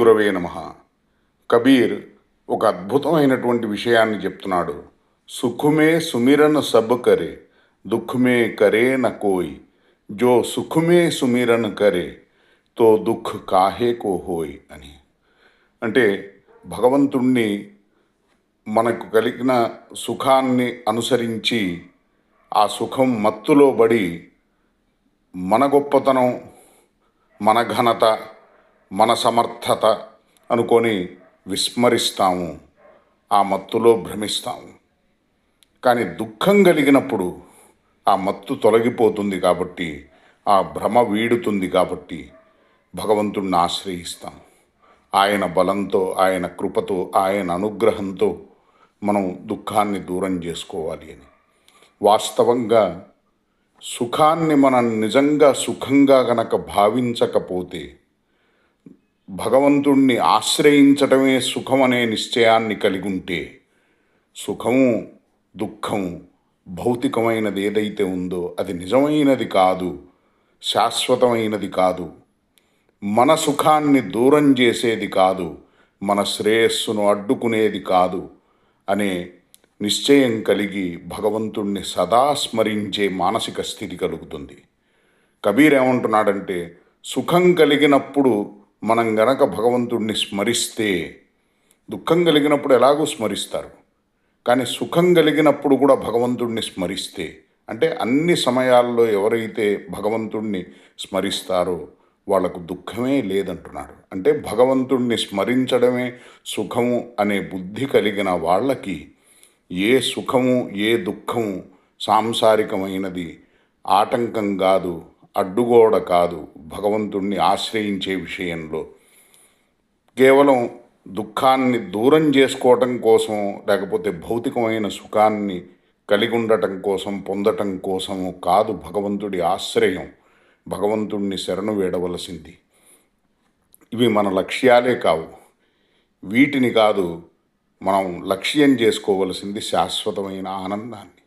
గురవే నమ. కబీర్ ఒక అద్భుతమైనటువంటి విషయాన్ని చెప్తున్నాడు. సుఖమే సుమిరన్ సబ్ కరే దుఃఖమే కరే న కోయ్. జో సుఖమే సుమిరన్ కరే తో దుఃఖ్ కాహే కో హోయ్ అని. అంటే భగవంతుణ్ణి మనకు కలిగిన సుఖాన్ని అనుసరించి ఆ సుఖం మత్తులో పడి మన గొప్పతనం మన ఘనత మన సమర్థత అనుకొని విస్మరిస్తాము ఆ మత్తులో భ్రమిస్తాము. కానీ దుఃఖం కలిగినప్పుడు ఆ మత్తు తొలగిపోతుంది కాబట్టి ఆ భ్రమ వీడుతుంది కాబట్టి భగవంతుణ్ణి ఆశ్రయిస్తాం. ఆయన బలంతో ఆయన కృపతో ఆయన అనుగ్రహంతో మనం దుఃఖాన్ని దూరం చేసుకోవాలి అని. వాస్తవంగా సుఖాన్ని మనం నిజంగా సుఖంగా గనక భావించకపోతే భగవంతుణ్ణి ఆశ్రయించటమే సుఖం అనే నిశ్చయాన్ని కలిగి ఉంటే సుఖము దుఃఖము భౌతికమైనది ఏదైతే ఉందో అది నిజమైనది కాదు శాశ్వతమైనది కాదు. మన సుఖాన్ని దూరం చేసేది కాదు మన శ్రేయస్సును అడ్డుకునేది కాదు అనే నిశ్చయం కలిగి భగవంతుణ్ణి సదా స్మరించే మానసిక స్థితి కలుగుతుంది. కబీర్ ఏమంటున్నాడంటే సుఖం కలిగినప్పుడు మనం గనక భగవంతుణ్ణి స్మరిస్తే దుఃఖం కలిగినప్పుడు ఎలాగో స్మరిస్తారు. కానీ సుఖం కలిగినప్పుడు కూడా భగవంతుణ్ణి స్మరిస్తే అంటే అన్ని సమయాల్లో ఎవరైతే భగవంతుణ్ణి స్మరిస్తారో వాళ్ళకు దుఃఖమే లేదంటున్నాడు. అంటే భగవంతుణ్ణి స్మరించడమే సుఖము అనే బుద్ధి కలిగిన వాళ్ళకి ఏ సుఖము ఏ దుఃఖము సాంసారికమైనది ఆటంకం కాదు. అడ్డుగోడ కాదు భగవంతుణ్ణి ఆశ్రయించే విషయంలో. కేవలం దుఃఖాన్ని దూరం చేసుకోవటం కోసం లేకపోతే భౌతికమైన సుఖాన్ని కలిగి ఉండటం కోసం పొందటం కోసము కాదు భగవంతుడి ఆశ్రయం భగవంతుణ్ణి శరణు వేడవలసింది. ఇవి మన లక్ష్యాలే కావు. వీటిని కాదు మనం లక్ష్యం చేసుకోవలసింది శాశ్వతమైన ఆనందాన్ని.